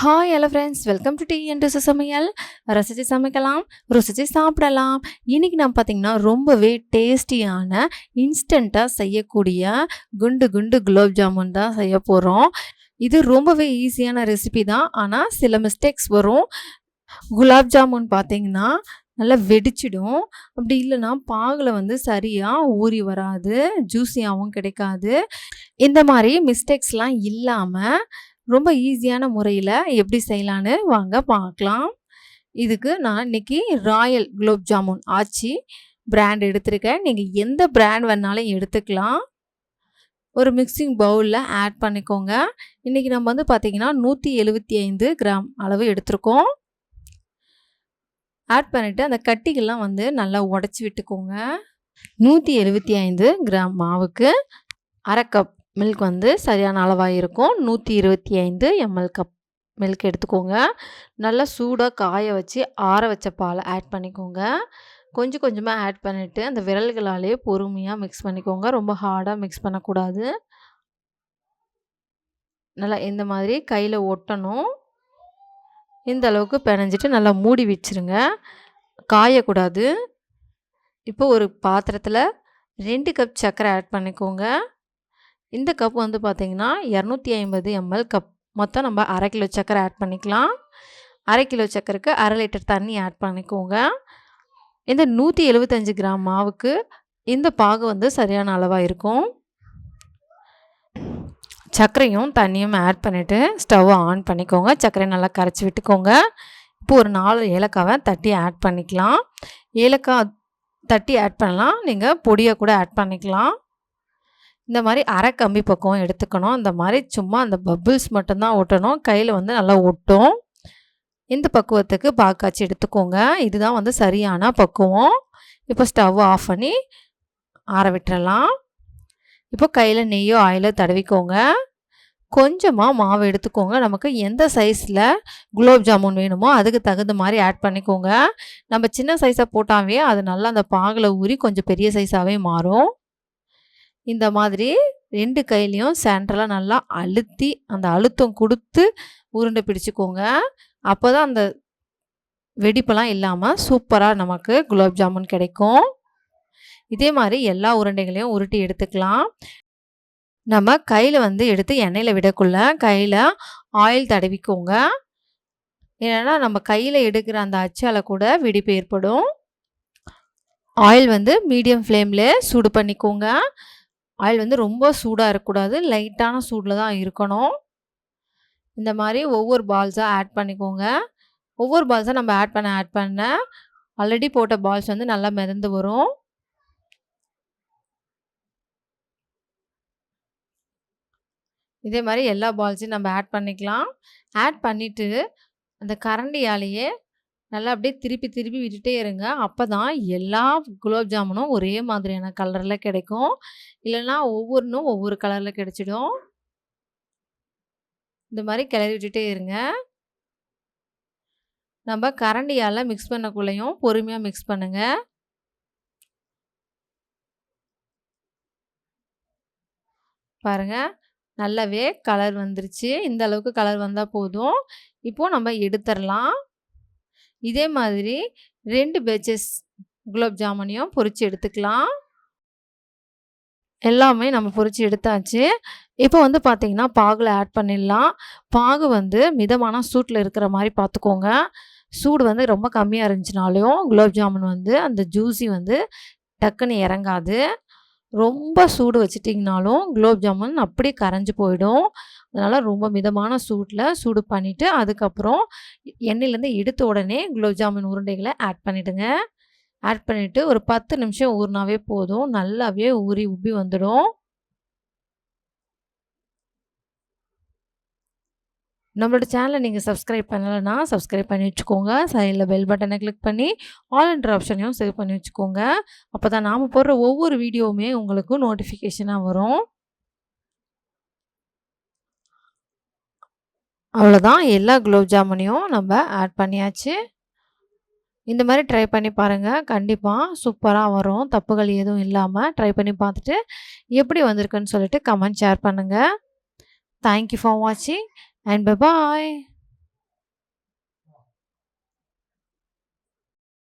Hi hello friends welcome to the என் ருசி சமையல். ரசித்து சமைக்கலாம் ருசித்து சாப்பிடலாம். இன்றைக்கி நம்ம பார்த்திங்கன்னா ரொம்பவே டேஸ்டியான இன்ஸ்டண்ட்டாக செய்யக்கூடிய குண்டு குண்டு குலோப் ஜாமுன் தான் செய்ய போகிறோம் இது ரொம்பவே ஈஸியான ரெசிபி தான். ஆனால் சில மிஸ்டேக்ஸ் வரும். குலாப் ஜாமுன் பார்த்திங்கன்னா நல்லா வெடிச்சிடும். அப்படி இல்லைன்னா பாகில் வந்து சரியாக ஊறி வராது ஜூஸியாகவும் கிடைக்காது. இந்த மாதிரி மிஸ்டேக்ஸ்லாம் இல்லாமல் ரொம்ப ஈஸியான முறையில் எப்படி செய்யலான்னு வாங்க பார்க்கலாம். இதுக்கு நான் இன்றைக்கி ராயல் குலோப் ஜாமுன் ஆச்சி பிராண்ட் எடுத்திருக்கேன். நீங்கள் எந்த பிராண்ட் வேணாலும் எடுத்துக்கலாம். ஒரு மிக்சிங் பவுலில் ஆட் பண்ணிக்கோங்க. இன்றைக்கி நம்ம வந்து பார்த்திங்கன்னா நூற்றி எழுபத்தி ஐந்து கிராம் அளவு எடுத்திருக்கோம். ஆட் பண்ணிவிட்டு அந்த கட்டிகள்லாம் வந்து நல்லா உடச்சி விட்டுக்கோங்க. நூற்றி எழுபத்தி ஐந்து கிராம் மாவுக்கு அரை கப் மில்க் வந்து சரியான அளவாக இருக்கும் நூற்றி இருபத்தி ஐந்து எம்எல் கப் மில்க் எடுத்துக்கோங்க. நல்லா சூடாக காய வச்சு ஆற வச்ச பாலை ஆட் பண்ணிக்கோங்க. கொஞ்சம் கொஞ்சமாக ஆட் பண்ணிவிட்டு அந்த விரல்களாலே பொறுமையாக மிக்ஸ் பண்ணிக்கோங்க. ரொம்ப ஹார்டாக மிக்ஸ் பண்ணக்கூடாது. நல்லா இந்த மாதிரி கையில் ஒட்டணும். இந்த அளவுக்கு பிணைஞ்சிட்டு நல்லா மூடி வச்சுருங்க. காயக்கூடாது. இப்போ ஒரு பாத்திரத்தில் ரெண்டு கப் சர்க்கரை ஆட் பண்ணிக்கோங்க. இந்த கப் வந்து பார்த்திங்கன்னா இரநூத்தி ஐம்பது எம்எல் கப் மொத்தம் நம்ம அரை கிலோ சர்க்கரை ஆட் பண்ணிக்கலாம். அரை கிலோ சர்க்கரைக்கு அரை லிட்டர் தண்ணி ஆட் பண்ணிக்கோங்க. இந்த நூற்றி எழுபத்தஞ்சு கிராம் மாவுக்கு இந்த பாகு வந்து சரியான அளவாக இருக்கும். சர்க்கரையும் தண்ணியும் ஆட் பண்ணிவிட்டு ஸ்டவ் ஆன் பண்ணிக்கோங்க. சர்க்கரையை நல்லா கரைச்சி விட்டுக்கோங்க. இப்போ ஒரு நாலு ஏலக்காவை தட்டி ஆட் பண்ணிக்கலாம். ஏலக்காய் தட்டி ஆட் பண்ணலாம். நீங்கள் பொடியை கூட ஆட் பண்ணிக்கலாம். இந்த மாதிரி அரை கம்பி பக்கம் எடுத்துக்கணும். இந்த மாதிரி சும்மா அந்த பபுள்ஸ் மட்டும்தான் ஒட்டணும். கையில் வந்து நல்லா ஒட்டும். இந்த பக்குவத்துக்கு பாக்காச்சி எடுத்துக்கோங்க. இதுதான் வந்து சரியான பக்குவம். இப்போ ஸ்டவ் ஆஃப் பண்ணி ஆற விட்டுறலாம். இப்போ கையில் நெய்யோ ஆயிலோ தடவிக்கோங்க. கொஞ்சமாக மாவு எடுத்துக்கோங்க. நமக்கு எந்த சைஸில் குலோப் ஜாமுன் வேணுமோ அதுக்கு தகுந்த மாதிரி ஆட் பண்ணிக்கோங்க. நம்ம சின்ன சைஸாக போட்டாவே அது நல்லா அந்த பாகில் ஊறி கொஞ்சம் பெரிய சைஸாகவே மாறும். இந்த மாதிரி ரெண்டு கையிலையும் சென்ட்ரலாக நல்லா அழுத்தி அந்த அழுத்தம் கொடுத்து உருண்டை பிடிச்சிக்கோங்க. அப்போ தான் அந்த வெடிப்பெல்லாம் இல்லாமல் சூப்பராக நமக்கு குலோப் ஜாமுன் கிடைக்கும். இதே மாதிரி எல்லா உருண்டைகளையும் உருட்டி எடுத்துக்கலாம். நம்ம கையில் வந்து எடுத்து எண்ணெயில் விடக்குள்ள கையில் ஆயில் தடவிக்கோங்க. ஏன்னா நம்ம கையில் எடுக்கிற அந்த அச்சால கூட வெடிப்பு ஏற்படும். ஆயில் வந்து மீடியம் ஃப்ளேமில் சூடு பண்ணிக்கோங்க. ஆயில் வந்து ரொம்ப சூடாக இருக்கக்கூடாது லைட்டான சூடில் தான் இருக்கணும். இந்த மாதிரி ஒவ்வொரு பால்ஸாக ஆட் பண்ணிக்கோங்க. ஒவ்வொரு பால்ஸாக நம்ம ஆட் பண்ண ஆட் பண்ண ஆல்ரெடி போட்ட பால்ஸ் வந்து நல்லா மிதந்து வரும். இதே மாதிரி எல்லா பால்ஸையும் நம்ம ஆட் பண்ணிக்கலாம். ஆட் பண்ணிவிட்டு அந்த கரண்டியாலேயே நல்லா அப்படியே திருப்பி திருப்பி விட்டுட்டே இருங்க. அப்போ தான் எல்லா குலோப் ஜாமுனும் ஒரே மாதிரியான கலரில் கிடைக்கும். இல்லைன்னா ஒவ்வொன்றும் ஒவ்வொரு கலரில் கிடைச்சிடும். இந்த மாதிரி கிளறி விட்டுட்டே இருங்க. நம்ம கரண்டியால் மிக்ஸ் பண்ணக்குள்ளேயும் பொறுமையாக மிக்ஸ் பண்ணுங்கள் பாருங்கள் நல்லாவே கலர் வந்துருச்சு. இந்த அளவுக்கு கலர் வந்தால் போதும். இப்போது நம்ம எடுத்துடலாம் இதே மாதிரி ரெண்டு பேச்சஸ் குலாப் ஜாமுனையும் பொறிச்சு எடுத்துக்கலாம். எல்லாமே நம்ம பொறிச்சு எடுத்தாச்சு. இப்போ வந்து பார்த்திங்கன்னா பாகில் ஆட் பண்ணிடலாம். பாகு வந்து மிதமான சூட்டில் இருக்கிற மாதிரி பார்த்துக்கோங்க சூடு வந்து ரொம்ப கம்மியாக இருந்துச்சுனாலையும் குலாப் ஜாமுன் வந்து அந்த ஜூஸி வந்து டக்குன்னு இறங்காது. ரொம்ப சூடு வச்சிட்டிங்கனாலும் குலோப் ஜாமுன் அப்படியே கரைஞ்சி போயிடும். அதனால் ரொம்ப மிதமான சூட்டில் சூடு பண்ணிவிட்டு அதுக்கப்புறம் எண்ணெயிலேருந்து எடுத்த உடனே குலோப் ஜாமுன் உருண்டைகளை ஆட் பண்ணிவிடுங்க ஆட் பண்ணிவிட்டு ஒரு பத்து நிமிஷம் ஊறினாவே போதும். நல்லாவே ஊறி உப்பி வந்துடும். நம்மளோட சேனலை நீங்கள் சப்ஸ்கிரைப் பண்ணலைன்னா சப்ஸ்கிரைப் பண்ணி வச்சுக்கோங்க. சைடில் பெல் பட்டனை கிளிக் பண்ணி ஆல் என்ற ஆப்ஷனையும் சேவ் பண்ணி வச்சுக்கோங்க. அப்போ தான் நாம் போடுற ஒவ்வொரு வீடியோவுமே உங்களுக்கு நோட்டிஃபிகேஷனாக வரும். அவ்வளோதான் எல்லா குலோப் ஜாமுனையும் நம்ம ஆட் பண்ணியாச்சு. இந்த மாதிரி ட்ரை பண்ணி பாருங்கள் கண்டிப்பாக சூப்பராக வரும். தப்புகள் எதுவும் இல்லாமல் ட்ரை பண்ணி பார்த்துட்டு எப்படி வந்திருக்குன்னு சொல்லிட்டு கமெண்ட் ஷேர் பண்ணுங்கள் தேங்க்யூ ஃபார் வாட்சிங் and bye bye